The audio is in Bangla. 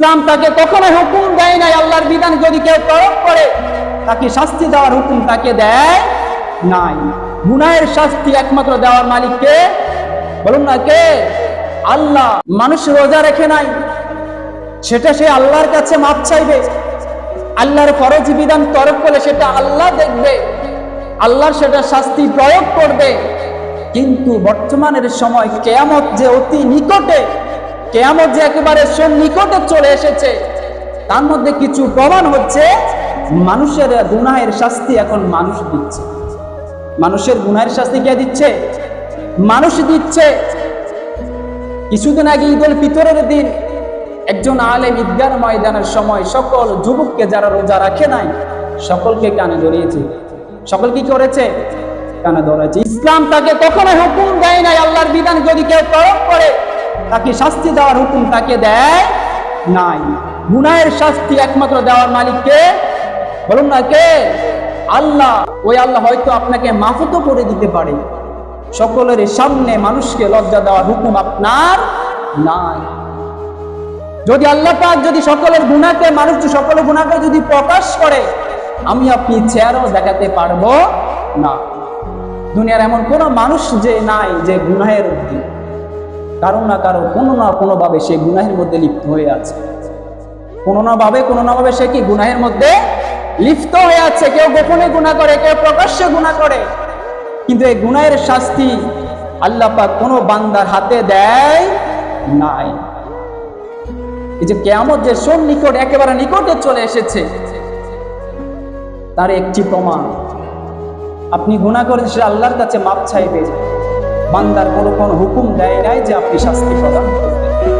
ইসলাম তাকে কখনো হুকুম দেয় নাই, আল্লাহর বিধান যদি কেউ প্রয়োগ করে, তাকে শাস্তি দেওয়ার হুকুম তাকে দেয় নাই। গুনাহের শাস্তি একমাত্র দেওয়ার মালিককে বলুন না, কে? আল্লাহ। মানুষ রোজা রেখে নাই, সেটা সে আল্লাহর কাছে মাপ চাইবে। আল্লাহর ফরজ বিধান তরক করলে সেটা আল্লাহ দেখবে আল্লাহর সেটা শাস্তি প্রয়োগ করবে। কিন্তু বর্তমানের সময় কেয়ামত যে অতি নিকটে কেয়ামত যে একেবারে নিকটে চলে এসেছে, তার মধ্যে কিছু প্রমাণ হচ্ছে, মানুষের গুনাহের শাস্তি এখন মানুষ দিচ্ছে। মানুষের গুনাহের শাস্তি কে দিচ্ছে? মানুষ দিচ্ছে। কিছুদিন আগে ঈদুল ফিতরের দিন, একজন আলেম ঈদগার ময়দানের সময় সকল যুবককে যারা রোজা রাখে নাই, সকলকে কানে ধরিয়েছে। সকল কি করেছে? কানে ধরেছে। ইসলাম তাকে কখনো হুকুম দেয় নাই, আল্লাহর বিধান যদি কেউ প্রয়োগ করে তাকে শাস্তি দেওয়ার হুকুম তাকে দেয় নাই। গুনাহের শাস্তি একমাত্র দেওয়ার মালিককে বলুন না কে? আল্লাহ। ওই আল্লাহ হয়তো আপনাকে মাফুতো করে দিতে পারে। সকলের সামনে মানুষকে লজ্জা দেওয়ার হুকুম আপনার নাই। যদি আল্লাহ পাক যদি সকলের গুণাকে মানুষ সকলের গুণাকে যদি প্রকাশ করে, আমি আপনি চেয়ারও দেখাতে পারব না। দুনিয়ার এমন কোনো মানুষ যে নাই যে গুনাহের অধীন। কারও না কারও কোনো না কোনোভাবে সে গুনাহের মধ্যে লিপ্ত হয়ে আছে। কোনো না ভাবে, কোনো না ভাবে সে কি গুনাহের মধ্যে লিপ্ত হয়ে আছে? কেউ গোপনে গুণা করে, কেউ প্রকাশ্যে গুণা করে। কিন্তু এই গুনাহের শাস্তি আল্লাহ পাক কোনো বান্দার হাতে দেয় নাই। এই যে কেয়ামত যে সোম নিকট একেবারে নিকটে চলে এসেছে, তার একটি প্রমাণ। আপনি গুণা করে সে আল্লাহর কাছে মাপ চাইবে। বান্দার কোনো কোনো হুকুম দেয় নাই যে আপনি শাস্তি প্রদান করবেন।